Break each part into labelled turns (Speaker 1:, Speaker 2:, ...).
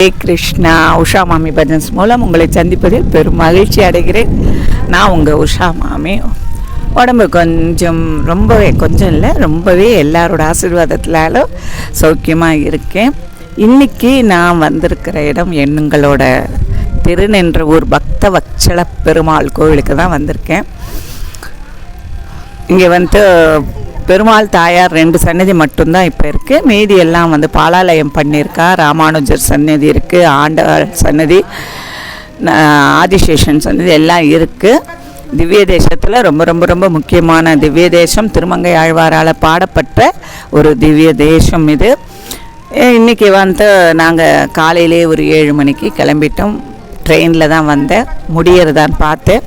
Speaker 1: ஹரே கிருஷ்ணா உஷா மாமி பஜன்ஸ் மூலம் உங்களை சந்திப்பதில் பெரும் மகிழ்ச்சி அடைகிறேன். நான் உங்கள் உஷா மாமி. உடம்பு கொஞ்சம் ரொம்பவே கொஞ்சம் இல்லை ரொம்பவே எல்லாரோட ஆசீர்வாதத்தினாலும் சௌக்கியமாக இருக்கேன். இன்னைக்கு நான் வந்திருக்கிற இடம் எண்ணுங்களோட திருநின்ற ஊர் பக்த வச்சல பெருமாள் கோவிலுக்கு தான் வந்திருக்கேன். இங்கே வந்து பெருமாள் தாயார் ரெண்டு சன்னதி மட்டும்தான் இப்போ இருக்குது மீதி எல்லாம் வந்து பாலாலயம் பண்ணியிருக்கா. ராமானுஜர் சன்னதி இருக்குது ஆண்டவர் சன்னதி ஆதிசேஷன் சன்னதி எல்லாம் இருக்குது திவ்ய தேசத்தில் ரொம்ப ரொம்ப ரொம்ப முக்கியமான திவ்ய தேசம். திருமங்கை ஆழ்வாரால் பாடப்பட்ட ஒரு திவ்ய தேசம் இது. இன்றைக்கி வந்து நாங்கள் காலையிலே ஒரு ஏழு மணிக்கு கிளம்பிட்டோம். ட்ரெயினில் தான் வந்தேன். முடியறதான்னு பார்த்தேன்.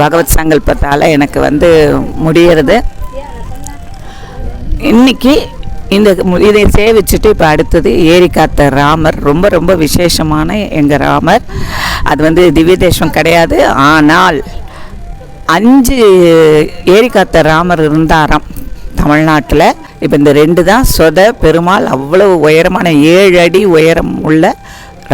Speaker 1: பகவத் சங்கல்பத்தால் எனக்கு வந்து முடியறது. இன்னைக்கு இந்த இதை சேவிச்சுட்டு இப்போ அடுத்தது ஏரி காத்த ராமர் ரொம்ப ரொம்ப விசேஷமான எங்கள் ராமர். அது வந்து திவ்ய தேசம் கிடையாது. ஆனால் அஞ்சு ஏரி காத்த ராமர் இருந்தாராம் தமிழ்நாட்டில். இப்போ இந்த ரெண்டு தான் சொத பெருமாள் அவ்வளவு உயரமான ஏழு அடி உயரம் உள்ள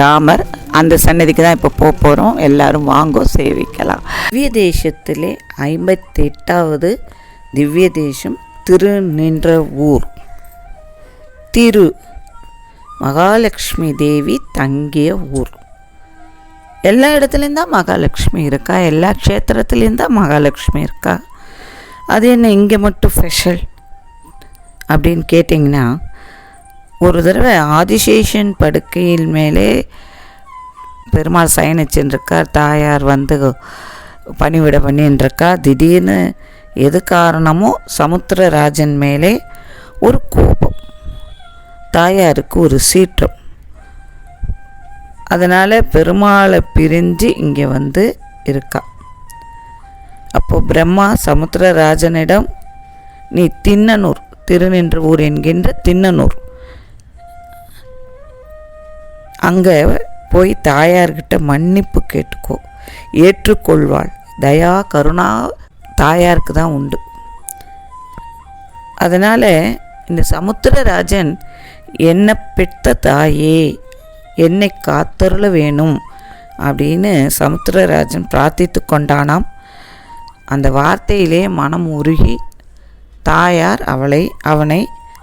Speaker 1: ராமர். அந்த சன்னதிக்கு தான் இப்போ போக போகிறோம் எல்லாரும் வாங்கோ சேவிக்கலாம். திவ்ய தேசத்திலே ஐம்பத்தி எட்டாவது திவ்ய தேசம் திரு நின்ற ஊர். திரு. மகாலட்சுமி தேவி தங்கிய ஊர். எல்லா இடத்துலையும் தான் மகாலட்சுமி இருக்கா? எல்லா க்ஷேத்திரத்துலேயும் தான் மகாலட்சுமி இருக்கா? அது என்ன இங்கே மட்டும் ஸ்பெஷல்? அப்படின்னு கேட்டிங்கன்னா ஒரு தடவை ஆதிசேஷன் படுக்கையில் மேலே பெருமாள் சயனிச்சுருக்கார் தாயார் வந்து பணிவிட பண்ணின்றிருக்கா. திடீர்னு எது காரணமோ சமுத்திரராஜன் மேலே ஒரு கோபம் தாயாருக்கு ஒரு சீற்றம். அதனால் பெருமாளை பிரிஞ்சு இங்கே வந்து இருக்கா. அப்போது பிரம்மா சமுத்திரராஜனிடம் நீ தின்னனூர் திருநின்ற ஊர் என்கின்ற தின்னனூர். அங்கே போய் தாயார்கிட்ட மன்னிப்பு கேட்டுக்கோ ஏற்றுக்கொள்வாள். தயா கருணா தாயாருக்கு தான் உண்டு. அதனால் இந்த சமுத்திரராஜன் என்னை பெற்ற தாயே என்னை காத்தருள வேணும் அப்படின்னு சமுத்திரராஜன் பிரார்த்தித்து கொண்டானாம். அந்த வார்த்தையிலே மனம் உருகி தாயார் அவளை அவனை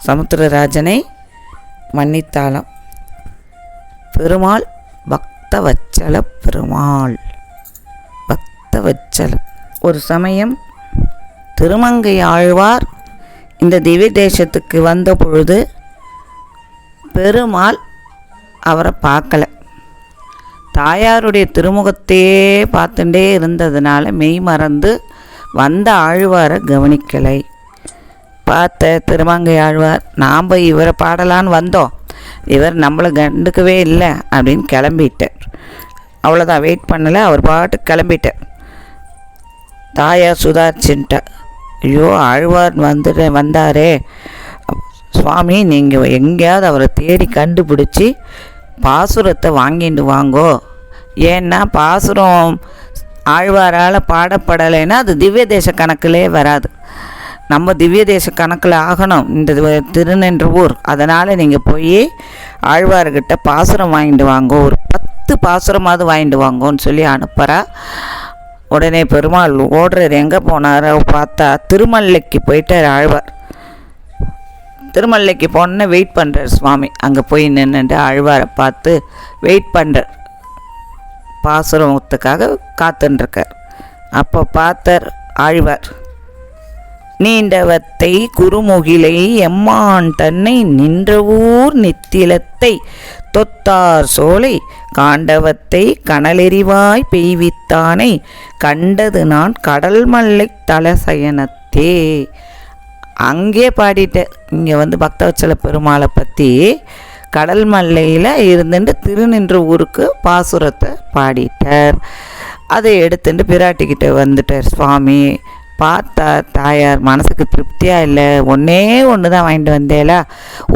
Speaker 1: சமுத்திரராஜனை மன்னித்தாளாம். பெருமாள் பக்தவச்சல பெருமாள் பக்தவச்சல ஒரு சமயம் திருமங்கை ஆழ்வார் இந்த திவ்ய தேசத்துக்கு வந்த பொழுது பெருமாள் அவரை பார்க்கல. தாயாருடைய திருமுகத்தையே பார்த்துட்டே இருந்ததுனால மெய் மறந்து வந்த ஆழ்வாரை கவனிக்கலை. பார்த்த திருமங்கை ஆழ்வார் நாம் இவரை பாடலான்னு வந்தோம். இவர் நம்மளை கண்டுக்கவே இல்லை அப்படின்னு கிளம்பிட்டார். அவ்வளோதான் வெயிட் பண்ணலை அவர் பாட்டு கிளம்பிட்டார். தாயார் சுதாரிச்சுட்டா ஐயோ ஆழ்வார் வந்துட்டு வந்தாரே. சுவாமி நீங்கள் எங்கேயாவது அவரை தேடி கண்டுபிடிச்சி பாசுரத்தை வாங்கிட்டு வாங்கோ. ஏன்னா பாசுரம் ஆழ்வாரால் பாடப்படலைன்னா அது திவ்ய தேச கணக்கிலே வராது. நம்ம திவ்ய தேச கணக்கில் ஆகணும். இந்த தி- திருநின்ற ஊர் அதனால் நீங்கள் போய் ஆழ்வார்கிட்ட பாசுரம் வாங்கிட்டு வாங்கோ. ஒரு பத்து பாசுரமாவது வாங்கிட்டு வாங்கோன்னு சொல்லி அனுப்புகிறா உடனே பெருமாள் ஓடுறார். எங்கே போனாரோ பார்த்தா திருமல்லைக்கு போயிட்டார் ஆழ்வார். திருமல்லைக்கு போனோன்னே வெயிட் பண்ணுறார் சுவாமி. அங்கே போய் நின்றுட்டு ஆழ்வாரை பார்த்து வெயிட் பண்ணுறார் பாசுரத்துக்காக காத்துருக்கார் அப்போ பார்த்தார் ஆழ்வார் நீண்டவத்தை குறுமுகிலை எம்மான் தன்னை நின்ற ஊர் நித்திலத்தை தொத்தார் சோலை காண்டவத்தை கனலெறிவாய் பெய்வித்தானை கண்டது நான் கடல் மல்லை தலசயனத்தே. அங்கே பாடிட்டார் இங்கே வந்து பக்தவச்சல பெருமாளை பற்றி கடல் மல்லையில் இருந்துட்டு திருநின்ற ஊருக்கு பாசுரத்தை பாடிட்டார். அதை எடுத்துட்டு பிராட்டிக்கிட்ட வந்துட்டார் சுவாமி பார்த்தா தாயார் மனசுக்கு திருப்தியாக இல்லை? ஒன்றே ஒன்று தான் வாங்கிட்டு வந்தேலா.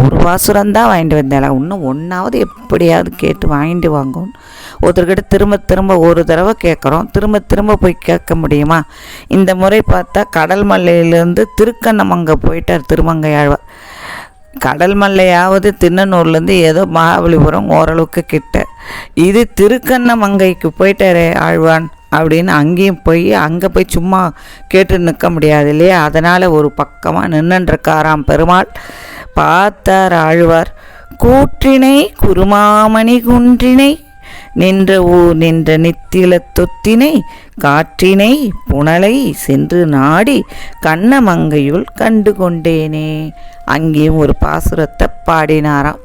Speaker 1: ஒரு பாசுரம் தான் வாங்கிட்டு வந்தேலா. இன்னும் ஒன்றாவது எப்படியாவது கேட்டு வாங்கிட்டு வாங்கணும் ஒருத்தர்கிட்ட திரும்ப திரும்ப ஒரு தடவை கேட்குறோம். திரும்ப திரும்ப போய் கேட்க முடியுமா? இந்த முறை பார்த்தா கடல் மல்லையிலேருந்து திருக்கண்ணமங்க போயிட்டார் திருமங்கையாழ்வார். கடல் மல்லையாவது திண்ணனூர்லேருந்து ஏதோ மகாபலிபுரம் ஓரளவுக்கு கிட்ட. இது திருக்கண்ணமங்கைக்கு போயிட்டாரே ஆழ்வான். அப்படின்னு அங்கேயும் போய் அங்கே போய் சும்மா கேட்டு நிற்க முடியாது இல்லையா? அதனால் ஒரு பக்கமாக நின்றுருக்காராம் பெருமாள். பார்த்தார் ஆழ்வார் கூற்றினை குருமாமணி குன்றினை நின்ற ஊர் நின்ற நித்தில தொத்தினை காற்றினை புனலை சென்று நாடி கண்ணமங்கையுள் கண்டு கொண்டேனே அங்கேயும் ஒரு பாசுரத்தை பாடினாராம்.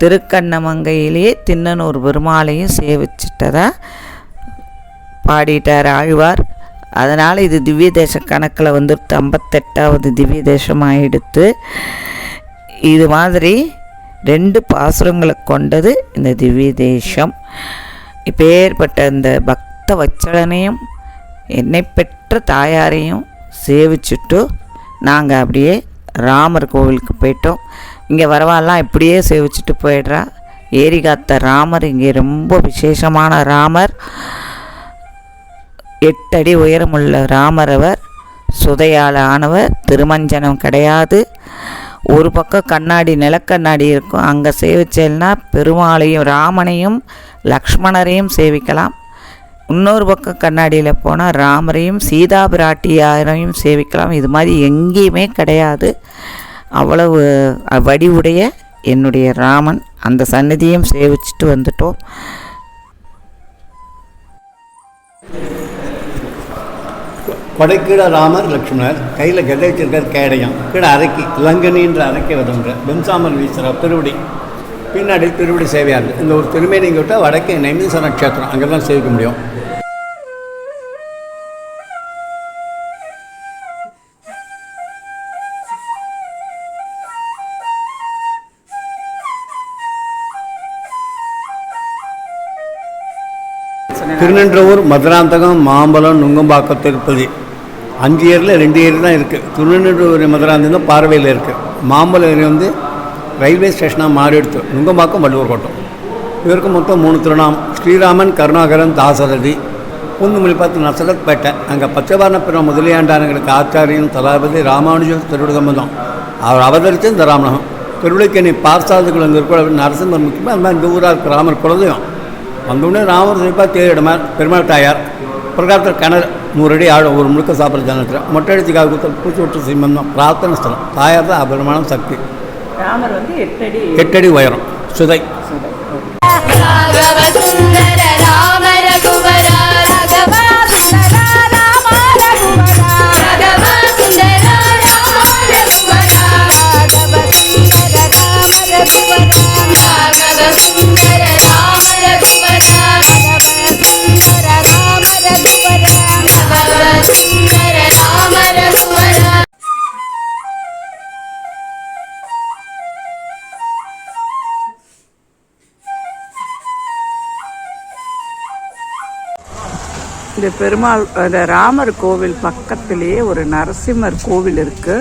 Speaker 1: திருக்கண்ணமங்கையிலேயே தின்னனூர் பெருமாளையும் சேவிச்சிட்டதா? பாடிட்டார் ஆழ்வார். அதனால் இது திவ்ய தேச கணக்கில் வந்து ஐம்பத்தெட்டாவது திவ்ய தேசமாக எடுத்து இது மாதிரி ரெண்டு பாசுரங்களை கொண்டது இந்த திவ்ய தேசம் இப்பேற்பட்ட இந்த பக்த வச்சலனையும் என்னை பெற்ற தாயாரையும் சேவிச்சுட்டு நாங்கள் அப்படியே ராமர் கோவிலுக்கு போயிட்டோம். இங்கே வரவாலாம் இப்படியே சேவிச்சுட்டு போயிடுறா. ஏரி காத்த ராமர் இங்கே ரொம்ப விசேஷமான ராமர். எட்டடி உயரமுள்ள ராமரவர் சுதையால் ஆனவர் திருமஞ்சனம் கிடையாது. ஒரு பக்கம் கண்ணாடி நிலக்கண்ணாடி இருக்கும். அங்கே சேவிச்சேன்னா பெருமாளையும் ராமனையும் லக்ஷ்மணரையும் சேவிக்கலாம். இன்னொரு பக்கம் கண்ணாடியில் போனால் ராமரையும் சீதா பிராட்டியாரையும் சேவிக்கலாம். இது மாதிரி எங்கேயுமே கிடையாது. அவ்வளவு வடிவுடைய என்னுடைய ராமன். அந்த சன்னதியும் சேவிச்சுட்டு வந்துட்டோம்.
Speaker 2: கொடைக்கீழ ராமர் லக்ஷ்மணர் கையில் கதை வச்சிருக்கார் கேடயம். கீழே அரைக்கி லங்கனின்ற அரைக்கி வதன்ற வெம்சாமல் வீசுகிற திருவடி. பின்னாடி திருவடி சேவையார் இந்த ஒரு திருமேனிங்க விட்டால் வடக்கே நைமீசன நட்சத்திரம் அங்கே தான் சேவிக்க முடியும். திருநின்றவூர் மதுராந்தகம் மாம்பலம் நுங்கம்பாக்கம் திருப்பதி. அஞ்சு ஏரியில் ரெண்டு ஏரி தான் இருக்குது திருநெல்வேலி மதுராந்தகம் தான் பார்வையில் இருக்குது மாம்பலம் ஏரி வந்து ரயில்வே ஸ்டேஷனாக மாறி எடுத்து நுங்கம்பாக்கம் வள்ளுவர் கோட்டம். இவருக்கு மொத்தம் மூணு திருநாம் ஸ்ரீராமன் கருணாகரன் தாசரதி. பொன்னுமொழி பார்த்து நசரத்பேட்டை அங்கே பச்சைவாரண பிற முதலியாண்டானங்களுக்கு ஆச்சாரியன் தலாபதி ராமானுஜர் திருவிடம்பதம் அவர் அவதரித்து இந்த ராமனகம் திருவிடைக்கணி பார்சாதுகள் அங்கே இருக்கிற நரசிம்மர் முக்கியமாக அந்த மாதிரி இந்த ஊராக இருக்கிற ராமர் குலதெய்வம். வந்தோடனே ராமர் சிறப்பாக தேடிடமார் பெருமாள் தாயார். பிரகாரத்தில் கிணறு நூறு அடி ஆழம் ஒரு முழுக்க சாப்பிட்ற ஜனத்தில். மொட்டை அடிச்சுக்காக குத்தல் பூச்சி விட்டு சிம்மந்தம் பிரார்த்தனை ஸ்தலம். தாயார் தான் அபரிமானம் சக்தி.
Speaker 1: ராமர் வந்து எட்டடி
Speaker 2: எட்டடி உயரம். சுதை.
Speaker 3: ராகவ
Speaker 1: இந்த பெருமாள் இந்த ராமர் கோவில் பக்கத்திலேயே ஒரு நரசிம்மர் கோவில் இருக்கு.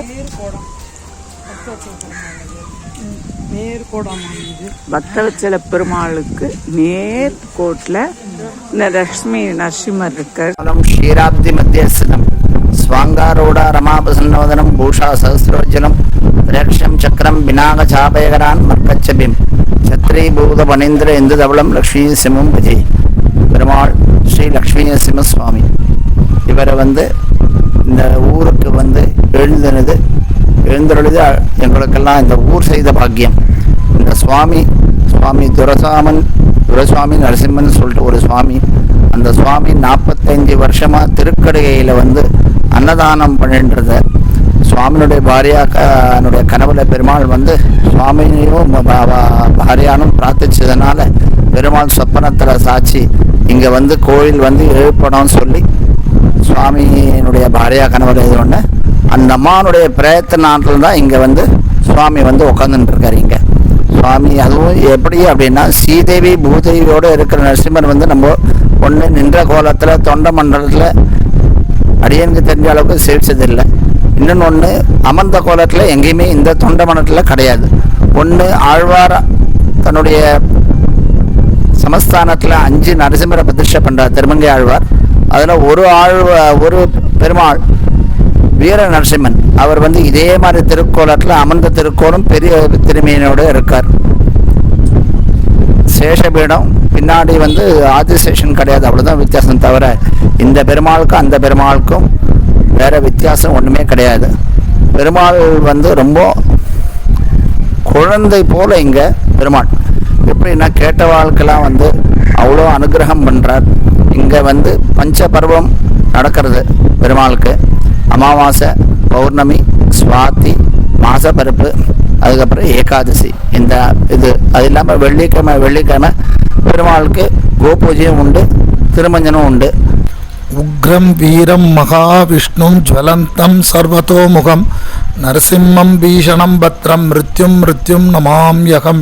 Speaker 1: பக்தவச்சல பெருமாளுக்கு நேர் கோட்ல இந்த லட்சுமி நரசிம்மர் இருக்க
Speaker 4: ஷீராப்தி மத்தியஸ்தம் ஸ்வாங்காரோட ரமாபசன்னோதனம் பூஷா சகசிரோஜலம் ரக்ஷம் சக்கரம் விநாக சாபயகரான் மர்க்கச்சபிம். சத்ரி பூத பனேந்திர இந்து தவளம் லக்ஷ்மி சிமம் விஜய் பெருமாள் ஸ்ரீ லக்ஷ்மி நரசிம்ம சுவாமி இவரை வந்து இந்த ஊருக்கு வந்து எழுந்தினது எழுந்தருளது எங்களுக்கெல்லாம் இந்த ஊர் செய்த பாக்கியம். இந்த சுவாமி சுவாமி துரசாமன் துரசுவாமி நரசிம்மன் சொல்லிட்டு ஒரு சுவாமி. அந்த சுவாமி நாற்பத்தஞ்சு வருஷமாக திருக்கடையில் வந்து அன்னதானம் பண்ணின்றத சுவாமியினுடைய பாரியானுடைய கனவுல பெருமாள் வந்து சுவாமியையும் பாரியானும் பிரார்த்திச்சதுனால பெருமாள் சொப்பனத்தில் சாட்சி இங்கே வந்து கோயில் வந்து எழுப்பணும்னு சொல்லி சுவாமியினுடைய பாரியா கணவர் இது ஒன்று அந்த அம்மானுடைய பிரயத்தனாட்டில் தான் இங்கே வந்து சுவாமி வந்து உட்காந்துட்டு இருக்காரு இங்கே. சுவாமி அதுவும் எப்படி அப்படின்னா ஸ்ரீதேவி பூதேவியோடு இருக்கிற நரசிம்மர் வந்து நம்ம ஒன்று நின்ற கோலத்தில் தொண்ட மண்டலத்தில் அடியனுக்கு தெரிஞ்ச அளவுக்கு சேவிச்சதில்லை இன்னொன்று ஒன்று அமர்ந்த கோலத்தில் எங்கேயுமே இந்த தொண்ட மண்டலத்தில் கிடையாது. ஒன்று ஆழ்வார் தன்னுடைய சமஸ்தானத்தில் அஞ்சு நரசிம்மரை பிரதிஷ்டை பண்ணுறார் திருமங்கை ஆழ்வார். அதில் ஒரு ஆழ்வ ஒரு பெருமாள் வீர நரசிம்மன். அவர் வந்து இதே மாதிரி திருக்கோலத்தில் அமர்ந்த திருக்கோலம் பெரிய திருமையினோடு இருக்கார். சேஷபீடம் பின்னாடி வந்து ஆதிசேஷன் கிடையாது அவ்வளோதான் வித்தியாசம் தவிர இந்த பெருமாளுக்கும் அந்த பெருமாளுக்கும் வேற வித்தியாசம் ஒன்றுமே கிடையாது. பெருமாள் வந்து ரொம்ப குழந்தை போல இங்கே பெருமாள். எப்படின்னா கேட்ட வாழ்க்கெல்லாம் வந்து அவ்வளோ அனுகிரகம் பண்ணுறார் இங்கே வந்து பஞ்சபர்வம் நடக்கிறது பெருமாளுக்கு. அமாவாசை பௌர்ணமி சுவாதி மாசப்பருப்பு அதுக்கப்புறம் ஏகாதசி. இந்த இது அது இல்லாமல் வெள்ளிக்கிழமை வெள்ளிக்கிழமை பெருமாளுக்கு கோபூஜையும் உண்டு திருமஞ்சனும் உண்டு.
Speaker 5: உக்ரம் வீரம் மகாவிஷ்ணும் ஜுவலந்தம் சர்வதோமுகம். நரசிம்மம் பீஷணம் பத்ரம் மிருத்யும் மிருத்யும் நமாம்யகம்.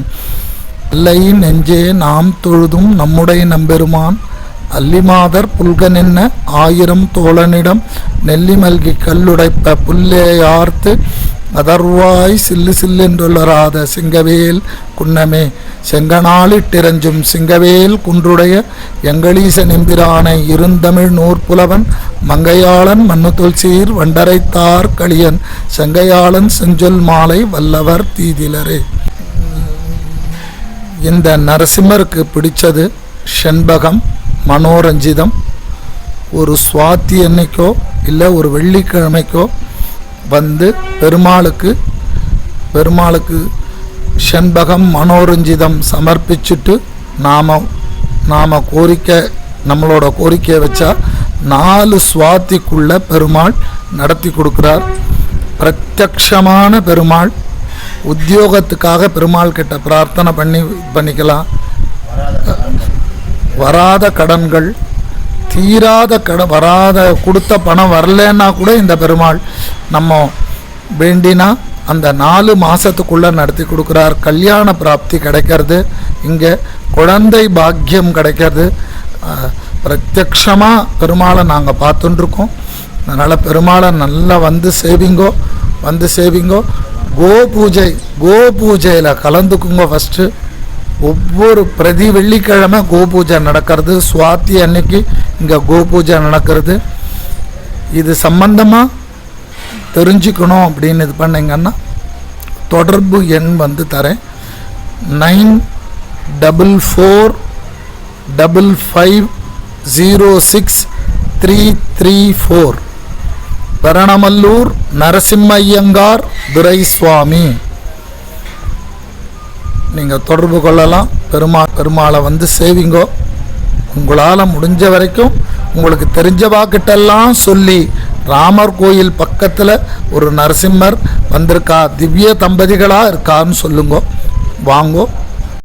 Speaker 5: அல்லை நெஞ்சே நாம் தொழுதும் நம்முடைய நம்பெருமான். அல்லிமாதர் புல்கனென்ன ஆயிரம் தோழனிடம் நெல்லி மல்கி கல்லுடைப்ப புல்லேயார்த்து அதர்வாய் சில்லு சில்லென்றுள்ளராத சிங்கவேல் குன்னமே. செங்கனாலிட்டிரஞ்சும் சிங்கவேல் குன்றுடைய எங்களீச நெம்பிரானை இருந்தமிழ் நூற்புலவன் மங்கையாளன் மன்னுதொல் சீர் வண்டரைத்தார் களியன் செங்கையாளன் செஞ்சொல் மாலை வல்லவர் தீதிலரே. இந்த நரசிம்மருக்கு பிடிச்சது செண்பகம் மனோரஞ்சிதம். ஒரு சுவாத்தி அன்னைக்கோ இல்லை ஒரு வெள்ளிக்கிழமைக்கோ வந்து பெருமாளுக்கு பெருமாளுக்கு செண்பகம் மனோரஞ்சிதம் சமர்ப்பிச்சுட்டு நாம் நாம் கோரிக்கை நம்மளோட கோரிக்கையை வச்சா நாலு சுவாத்திக்குள்ள பெருமாள் நடத்தி கொடுக்குறார். பிரத்யக்ஷமான பெருமாள். உத்தியோகத்துக்காக பெருமாள் கிட்ட பிரார்த்தனை பண்ணி பண்ணிக்கலாம். வராத கடன்கள் தீராத கடன் வராத கொடுத்த பணம் வரலன்னா கூட இந்த பெருமாள் நம்ம வேண்டினா அந்த நாலு மாதத்துக்குள்ளே நடத்தி கொடுக்குறார். கல்யாண பிராப்தி கிடைக்கிறது. இங்கே குழந்தை பாக்கியம் கிடைக்கிறது. பிரத்யக்ஷமாக பெருமாளை நாங்கள் பார்த்துட்டுருக்கோம் அதனால் பெருமாளை நல்லா வந்து சேவிங்கோ வந்து சேவிங்கோ. கோ பூஜை கோ பூஜையில் கலந்துக்குங்க ஃபஸ்ட்டு ஒவ்வொரு பிரதி வெள்ளிக்கிழமை கோ பூஜை நடக்கிறது. சுவாத்தி அன்னைக்கு இங்கே கோ பூஜை நடக்கிறது. இது சம்பந்தமாக தெரிஞ்சுக்கணும் அப்படின்னு இது பண்ணிங்கன்னா தொடர்பு எண் வந்து தரேன். Nine double four double five zero six three three four. Peranamallur Narasimmaiyangar Duraiswamy. நீங்கள் தொடர்பு கொள்ளலாம். பெருமா பெருமாளை வந்து சேவிங்கோ. உங்களால் முடிஞ்ச வரைக்கும் உங்களுக்கு தெரிஞ்சவாக்கிட்டெல்லாம் சொல்லி ராமர் கோயில் பக்கத்தில் ஒரு நரசிம்மர் வந்திருக்கா. திவ்ய தம்பதிகளாக இருக்கான்னு சொல்லுங்க. வாங்கோ.